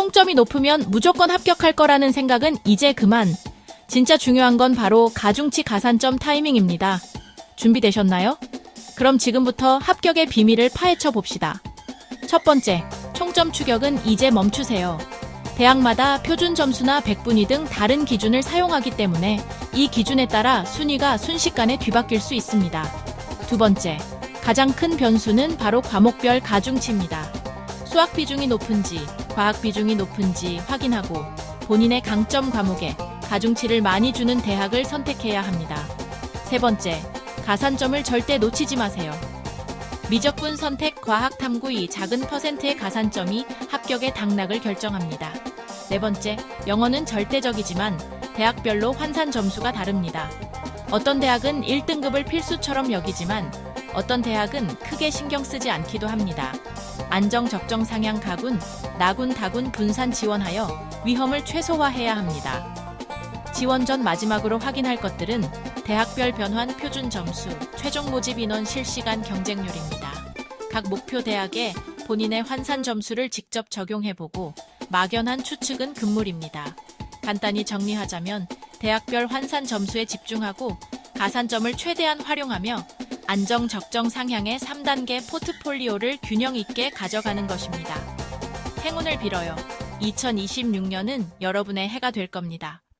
총점이 높으면 무조건 합격할 거라는 생각은 이제 그만. 진짜 중요한 건 바로 가중치 가산점 타이밍입니다. 준비되셨나요? 그럼 지금부터 합격의 비밀을 파헤쳐 봅시다. 첫 번째, 총점 추격은 이제 멈추세요. 대학마다 표준 점수나 백분위 등 다른 기준을 사용하기 때문에 이 기준에 따라 순위가 순식간에 뒤바뀔 수 있습니다. 두 번째, 가장 큰 변수는 바로 과목별 가중치입니다. 수학 비중이 높은지, 과학 비중이 높은지 확인하고 본인의 강점 과목에 가중치를 많이 주는 대학을 선택해야 합니다. 세 번째, 가산점을 절대 놓치지 마세요. 미적분 선택 과학 탐구의 작은 퍼센트의 가산점이 합격의 당락을 결정합니다. 네 번째, 영어는 절대적이지만 대학별로 환산 점수가 다릅니다. 어떤 대학은 1등급을 필수처럼 여기지만 어떤 대학은 크게 신경 쓰지 않기도 합니다. 안정 적정 상향 가군, 나군 다군 분산 지원하여 위험을 최소화해야 합니다. 지원 전 마지막으로 확인할 것들은 대학별 변환 표준 점수, 최종 모집 인원 실시간 경쟁률입니다. 각 목표 대학에 본인의 환산 점수를 직접 적용해보고 막연한 추측은 금물입니다. 간단히 정리하자면 대학별 환산 점수에 집중하고 가산점을 최대한 활용하며 안정 적정 상향의 3단계 포트폴리오를 균형 있게 가져가는 것입니다. 행운을 빌어요. 2026년은 여러분의 해가 될 겁니다.